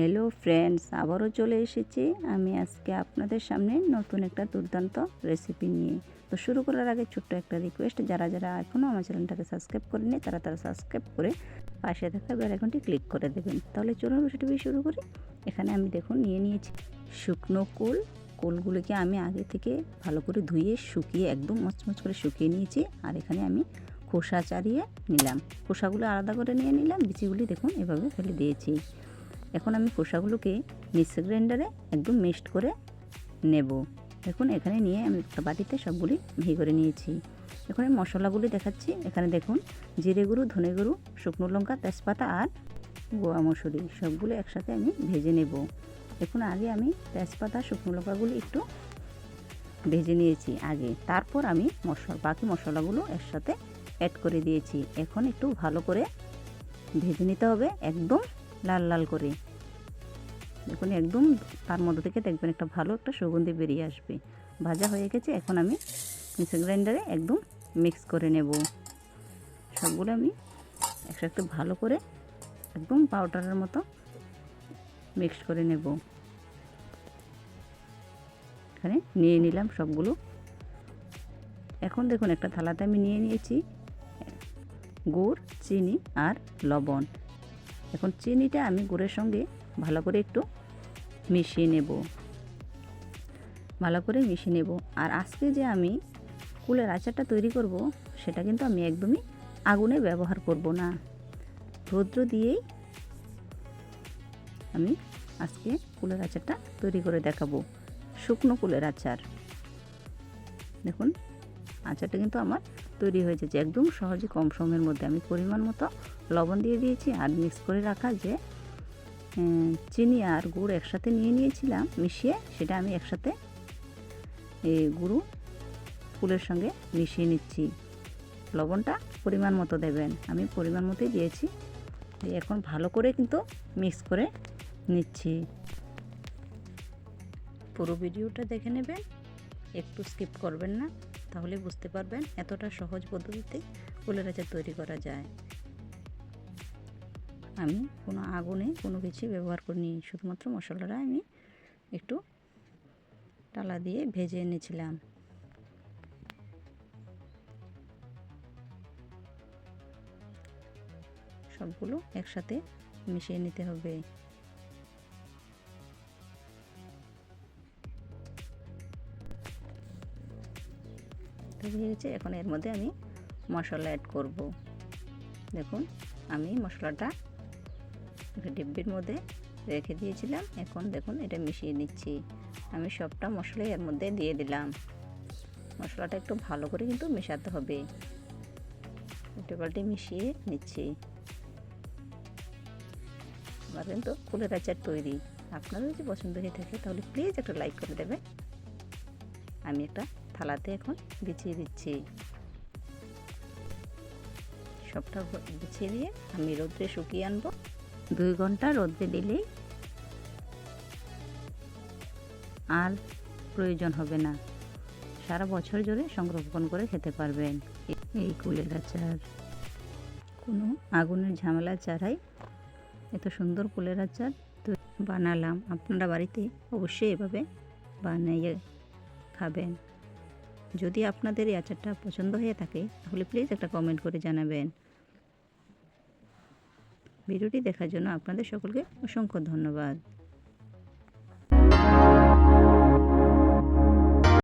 Hello friends আবারও চলে এসেছি আমি আজকে আপনাদের সামনে নতুন একটা দুর্দান্ত রেসিপি নিয়ে। তো শুরু করার আগে ছোট্ট একটা রিকোয়েস্ট যারা যারা এখনও আমার চ্যানেলটাকে সাবস্ক্রাইব করেনি তারা তারা সাবস্ক্রাইব করে পাশে থাকা বেল আইকনটি ক্লিক করে দেবেন। তাহলে চলুন রেসিপি শুরু করি। এখানে আমি দেখুন নিয়ে নিয়েছি শুকনো কুল। কুলগুলোকে আমি আগে থেকে ভালো করে ধুয়ে শুকিয়ে একদম মচমচ করে শুকিয়ে নিয়েছি আর এখানে আমি খোসা চারিয়ে নিলাম। খোসাগুলো আলাদা করে নিয়ে নিলাম, বিচিগুলি দেখুন এভাবে ফেলে দিয়েছি। এখন আমি খোসাগুলোকে মিক্সার গ্রাইন্ডারে একদম মিক্সড করে নেব। দেখুন এখানে নিয়ে আমি একটা বাটিতে সবগুলি ভি করে নিয়েছি। এখন এই মশলাগুলি দেখাচ্ছি। এখানে দেখুন, জিরে গুঁড়ো, ধনে গুঁড়ো, শুকনো লঙ্কা, তেজপাতা আর গোয়া মসুরি সবগুলো একসাথে আমি ভেজে নেব। এখন আগে আমি তেজপাতা, শুকনো লঙ্কাগুলি একটু ভেজে নিয়েছি আগে। তারপর আমি মশলা, বাকি মশলাগুলো একসাথে অ্যাড করে দিয়েছি। এখন একটু ভালো করে ভেজে নিতে হবে একদম লাল লাল করে। দেখুন, একদম তার মধ্যে থেকে দেখবেন একটা ভালো একটা সুগন্ধি বেরিয়ে আসবে। ভাজা হয়ে গেছে, এখন আমি মিক্সার গ্রাইন্ডারে একদম মিক্স করে নেব। সবগুলো আমি একসাথে ভালো করে একদম পাউডারের মতো মিক্স করে নেব। এখানে নিয়ে নিলাম সবগুলো। এখন দেখুন, একটা থালাতে আমি নিয়ে নিয়েছি গুড়, চিনি আর লবণ। এখন চিনিটা আমি গুড়ের সঙ্গে ভালো করে একটু মিশিয়ে নেব। ভালো করে মিশিয়ে নেব। আর আজকে যে আমি কুলের আচারটা তৈরি করব, সেটা কিন্তু আমি একদমই আগুনে ব্যবহার করব না। রৌদ্র দিয়েই আমি আজকে কুলের আচারটা তৈরি করে দেখাবো। শুকনো কুলের আচার। দেখুন, আচারটা কিন্তু আমার তৈরি হয়ে যাচ্ছে। একদম সহজে কম সময়ের মধ্যে। আমি পরিমাণ মতো লবণ দিয়ে দিয়েছি আর মিক্স করে রাখা যে চিনি আর গুড় একসাথে নিয়ে নিয়েছিলাম, মিশিয়ে সেটা আমি একসাথে এই গুঁড়ো ফুলের সঙ্গে মিশিয়ে নিচ্ছি। লবণটা পরিমাণ মতো দেবেন। আমি পরিমাণ মতোই দিয়েছি। এখন ভালো করে কিন্তু মিক্স করে নিচ্ছি। পুরো ভিডিওটা দেখে নেবেন। একটু স্কিপ করবেন না। তাহলে বুঝতে পারবেন এতটা সহজ পদ্ধতিতে ফুলের আচার তৈরি করা যায়। আমি কোনো আগুনে কোনো কিছু ব্যবহার করিনি, শুধুমাত্র মশলাটা আমি একটু টালা দিয়ে ভেজে এনেছিলাম। সবগুলো একসাথে মিশিয়ে নিতে হবে। হয়ে গেছে এখন এর মধ্যে আমি মশলা অ্যাড করব। দেখুন, আমি মশলাটা একটা ডিব্বির মধ্যে রেখে দিয়েছিলাম। এখন দেখুন, এটা মিশিয়ে নিচ্ছি। আমি সবটা মশলাই এর মধ্যে দিয়ে দিলাম। মশলাটা একটু ভালো করে কিন্তু মেশাতে হবে। উল্টে পাল্টে মিশিয়ে নিচ্ছি। আমার কিন্তু ফুলের আচার তৈরি। আপনাদের যদি পছন্দ হয়ে থাকে, তাহলে প্লিজ একটা লাইক করে দেবেন। আমি একটা থালাতে এখন বিছিয়ে দিচ্ছি। সবটা বিছিয়ে দিয়ে আমি রোদ্রে শুকিয়ে আনব। দুই ঘণ্টা রোদ্রে দিলেই আর প্রয়োজন হবে না। সারা বছর জুড়ে সংরক্ষণ করে খেতে পারবেন। এই কুলের আচার। কোনো আগুনের ঝামেলা ছাড়াই এত সুন্দর কুলের আচার তো বানালাম। আপনারা বাড়িতে অবশ্যই এভাবে বানিয়ে খাবেন। যদি আপনাদের এই আচারটা পছন্দ হয়ে থাকে, তাহলে প্লিজ একটা কমেন্ট করে জানাবেন। ভিডিওটি দেখার জন্য আপনাদের সকলকে অসংখ্য ধন্যবাদ।